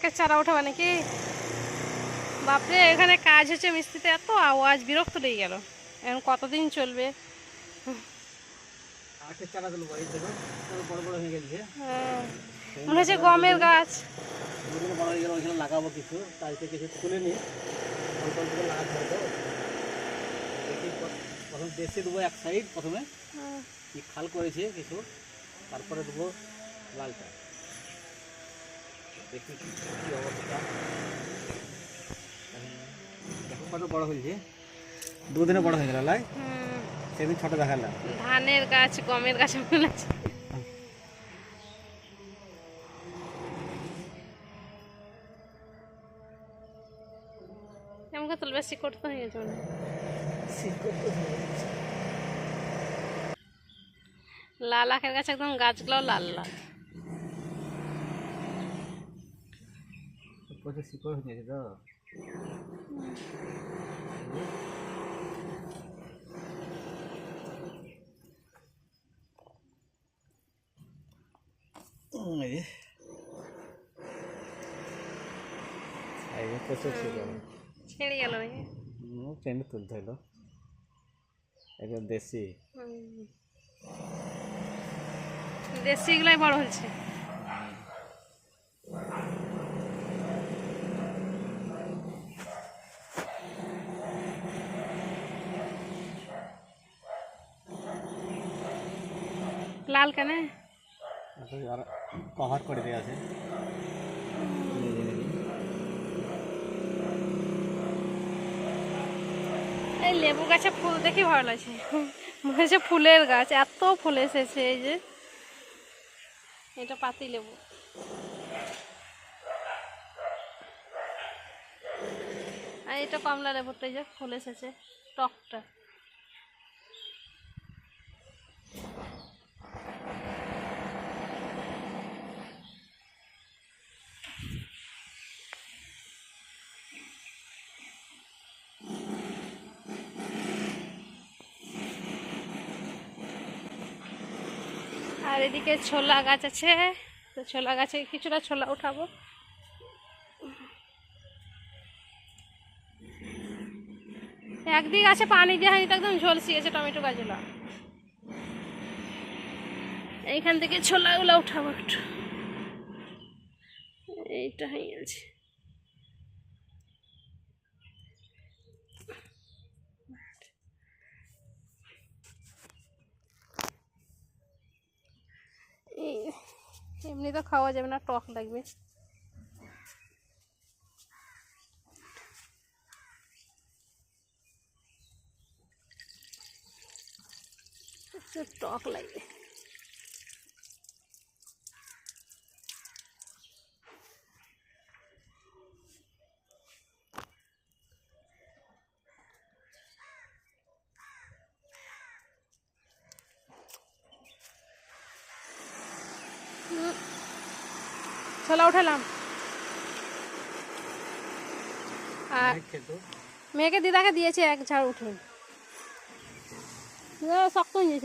আখের চারা ওঠাবে নাকি? বাপরে এখানে কাজ হচ্ছে মিস্ত্রিতে এত আওয়াজ বিরক্ত লেগে গেল। এখন কতদিন চলবে? হয়ে হ্যাঁ। মনে হচ্ছে গমের গাছ। বড় হয়ে গেল ওইখানে লাগাবো কিছু তাই থেকে কিছু তুলে প- প্রথম দেশে দেবো এক সাইড প্রথমে। হুম। খাল করেছে কিছু তারপরে দেবো লালটা। দেখি কি অবস্থা দেখো কত বড় হয়েছে? দুদিনে বড় হয়ে গেল লাই। সেদিন ছোট দেখালাম ধানের গাছ গমের গাছ আছে করে তুলবে শিকড় তো হয়ে মনে লাল আখের গাছ একদম গাছগুলো লাল লাল। প্রচুর শিকড় হয়ে গেছে তো উম, এই যে। এই যে প্রচুর শিকড় ছেড়ে গেল নাকি হুম, টেনে তুলতে হলো একদম দেশি। দেশিগুলাই বড় হচ্ছে লাল কেন? কভার করে দেওয়া আছে। এই লেবু গাছে ফুল দেখি ভালো লাগছে। মনে হচ্ছে ফুলের গাছ এত ফুল এসেছে এই যে। এটা পাতি লেবু। আর এটা কমলা লেবুটা যে ফুল এসেছে টকটা। আর এদিকে ছোলা গাছ আছে। তো ছোলা গাছে কিছুটা ছোলা উঠাবো। একদিকে আছে পানি দেওয়া হয়নি তো একদম গেছে টমেটো গাছগুলো। এইখান থেকে ছোলাগুলো উঠাবো একটু। এইটা হয়ে গেছে এই এমনি তো খাওয়া যাবে না টক লাগবে। টক লাগবে। ছোলা উঠালাম। আর মেয়েকে দিদাকে দিয়েছে এক ঝাড় উঠে এ, শক্ত হয়ে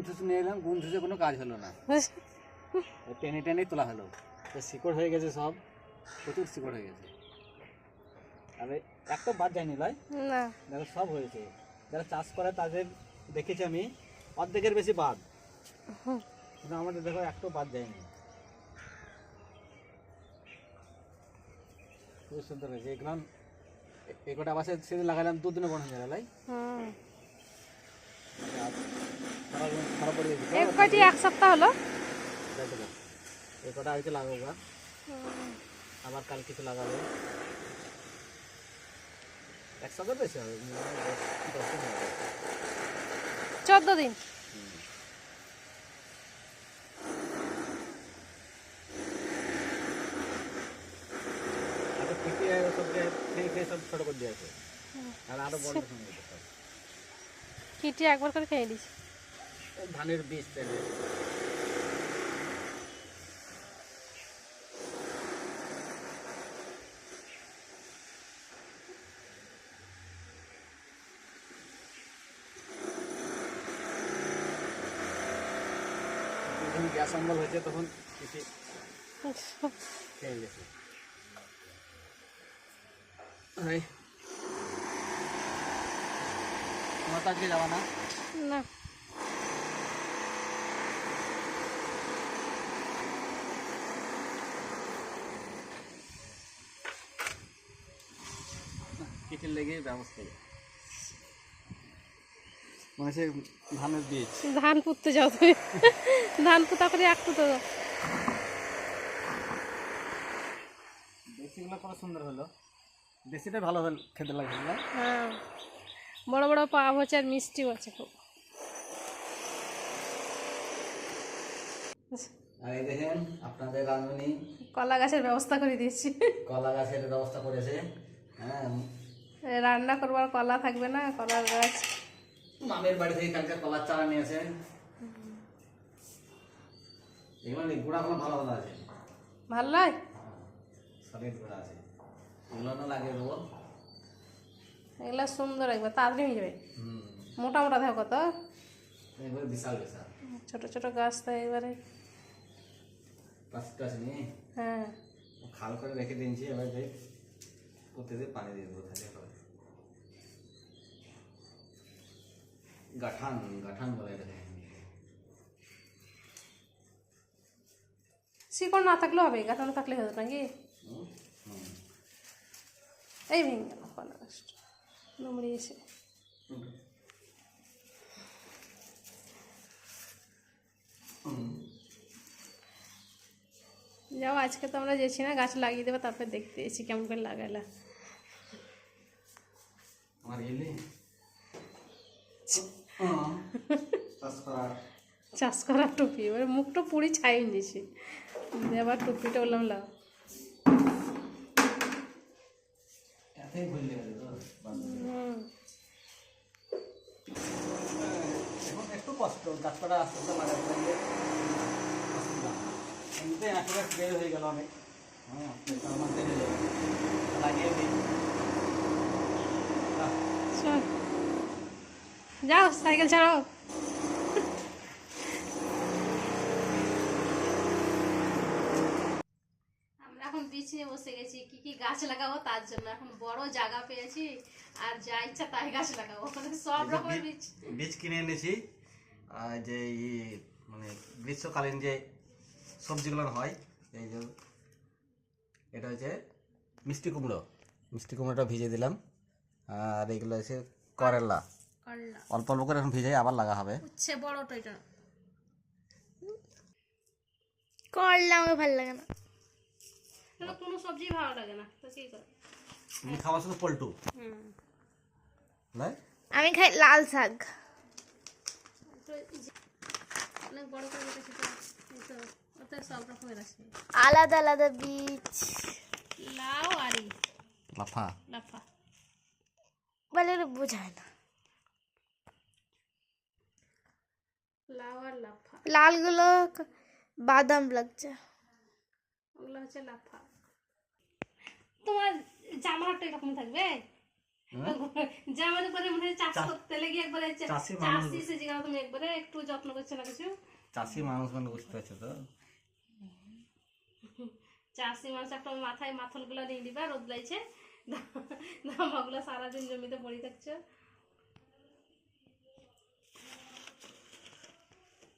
গেছে গুণ থুসে নিয়ে এলাম গুণ কোনো কাজ হলো না। টেনে টেনেই তোলা হলো। তো শিকড় হয়ে গেছে সব প্রচুর শিকড় হয়ে গেছে। আর একটা বাদ যায়নি লাই না। দেখো সব হয়েছে। যারা চাষ করে তাদের দেখেছি আমি অর্ধেকের বেশি বাদ। কিন্তু আমাদের দেখো একটাও বাদ যায়নি। খুবই সুন্দর হয়েছে। এগুলো এই কটা বাসে সেদিন লাগালাম দুদিনে বড় হয়ে গেল লাই হুম আর খারাপ খারাপ পড়ে গেছে এক কয়টি এক সপ্তাহ হলো দেখো দেখো। এই কটা আজকে লাগাবো আবার কাল কিছু লাগাবো এক বেশি হবে minimum দশ- দশ দিন হবে। চোদ্দ দিন থেকে সব ছোট করে দিয়েছে আর আরও বড়। কিটি একবার করে খেয়ে দিছি ধানের বীজ গ্যাস অম্বল হয়েছে তখন কিছু খেয়ে গেছে এই, তোমার তো আজকে যাওয়া না। না কিচেন লেগে ব্যবস্থা মনে হচ্ছে ধানের বীজ। ধান পুঁততে যাও তুমি। ধান পুঁতা করে এক পুঁতো দেশিগুলো কত সুন্দর হলো। দেশিটা ভালো হল খেতে লাগছে না? হ্যাঁ। বড় বড় পাব হচ্ছে আর মিষ্টিও আছে খুব। আর এই দেখেন আপনাদের রাঁধুনি কলা গাছের ব্যবস্থা করে দিয়েছি। কলা গাছের ব্যবস্থা করেছে হ্যাঁ। রান্না করবার কলা থাকবে না কলার গাছ। মামের বাড়ি থেকে কালকে কলার চারা নিয়েছে এগুলো ভালো ভালো আছে। ভালো নয়? সলিড গুঁড়া আছে। এগুলো না লাগিয়ে দেবো। এগুলো সুন্দর একবার তাড়াতাড়ি হয়ে যাবে। হুম। মোটা মোটা দেখো কত। বিশাল বিশাল। ছোট ছোট গাছ তো এবারে হ্যাঁ। খাল করে রেখে দিয়েছি এবার যাই প্রতিদিন পানি দিয়ে দেবো তাহলে গাঠান গাঠান বলে এটাকে। শিকড় না থাকলেও হবে গাঁথানো থাকলে হতো নাকি। এই ভেঙে গেল গাছটা নমড়িয়েছে যাও আজকে তো আমরা যেছি না গাছ লাগিয়ে দেবো তারপর দেখতে এসেছি কেমন করে লাগালা চাষ করার টুপি এবার মুখটা পুরি ছাই দিয়েছি আবার টুপিটা বললাম লাও এতই ভুল লেগে তো এখন একটু কষ্ট গাছপালা আস্তে আস্তে লাগাতে লাগলে এমনিতে একেবারে বের হয়ে গেল অনেক হ্যাঁ তার লাগিয়ে দিই। যাও সাইকেল ছাড়াও আমরা এখন নিয়ে বসে গেছি কি গাছ লাগাবো তার জন্য এখন বড় জায়গা পেয়েছি আর যা ইচ্ছা তাই গাছ লাগাবো। মানে সব রকমের বীজ বীজ। কিনে এনেছি আর যে ই মানে গ্রীষ্মকালীন যে সবজিগুলো হয় এই যে এটা হচ্ছে মিষ্টি কুমড়ো। মিষ্টি কুমড়োটা ভিজে দিলাম আর এইগুলো হচ্ছে করলা। করলা। অল্প অল্প করে এখন ভিজে আবার লাগা হবে। উচ্ছে বড়টা এটা করলা আমার ভালো লাগে না। কোনো সবজি ভালো লাগে না তো কি করে তুমি খাওয়া শুধু পল্টু। নাই? আমি খাই লাল শাক। আলাদা আলাদা বীজ। লাউ আর ই, লাফা। লাফা। বলে বোঝায় না। লাউ আর লাফা। লালগুলো বাদাম লাগছে। ওগুলো হচ্ছে লাফা। তোমার জামাটা এরকম থাকবে? জামার উপরে মনে হয় চাষ করতে লেগে একবারে চাষি সে জায়গা তুমি একবারে একটু যত্ন করছ না কিছু। চাষি মানুষ মানে বুঝতে পারছ তো? চাষি মানুষ একটা মাথায় মাথলগুলো নিয়ে দিবা রোদ লাইছে ধামাগুলো সারাদিন জমিতে পড়ে থাকছে।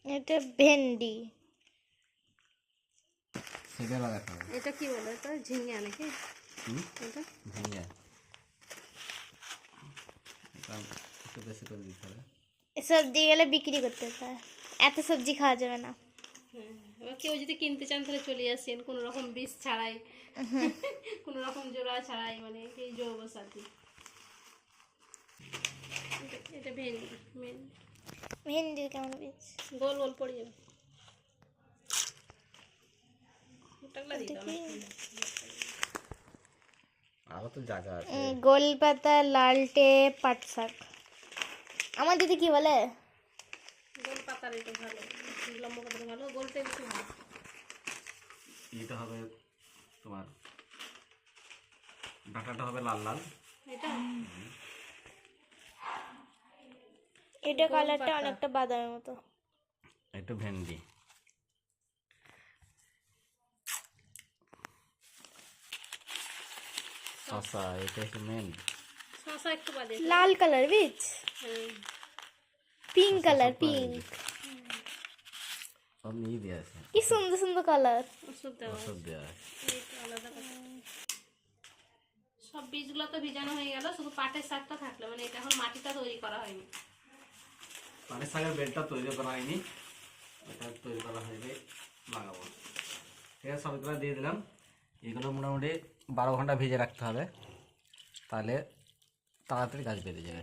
এটা ভেন্ডি। এটা কি বলে এটা ঝিঙ্গা নাকি? একটু বেশি করে দিতে হবে। সবজি গেলে বিক্রি করতে হয়। এত সবজি খাওয়া যাবে না। হ্যাঁ, এবার কেউ যদি কিনতে চান তাহলে চলে আসেন কোনো রকম বীজ ছাড়াই। কোনো রকম জোড়া ছাড়াই মানে এই জৈব সার দিয়ে এটা- এটা ভেন্ডি ভেন্ডি। ভেন্ডির কেমন বীজ? গোল গোল পড়ে যাবে। হবে তো যা যা আছে। উম, গোল পাতা লালটে পাট শাক আমার দিদি কি বলে? গোল পাতার এটা ভালো। লম্বা পাতার ভালো। গোলটা বেশি ভালো। এটা হবে তোমার ডাটাটা হবে লাল লাল। এটা? এটা কালারটা অনেকটা বাদামের মতো। একটু ভেন্ডি। শসা এটা হচ্ছে মেন শসা একটু বাদে লাল কালার বীজ পিঙ্ক কালার পিঙ্ক সব নিয়ে দিয়ে আছে কি সুন্দর সুন্দর কালার ওষুধ দেওয়া ওষুধ দেওয়া আলাদা সব বীজগুলো তো ভিজানো হয়ে গেল শুধু পাটের শাকটা থাকল মানে এটা এখন মাটিটা তৈরি করা হয়নি পানের শাকের বেডটা তৈরি করা হয়নি এটা তৈরি করা হয়েছে লাগাবো ঠিক আছে সবগুলো দিয়ে দিলাম এগুলো মোটামুটি বারো ঘণ্টা ভিজে রাখতে হবে। তাহলে তাড়াতাড়ি গাছ বেরিয়ে যাবে।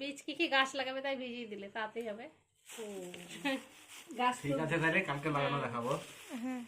বীজ কি কি গাছ লাগাবে তাই ভিজিয়ে দিলে তাতেই হবে। ঠিক আছে তাহলে কালকে লাগানো দেখাবো। হুম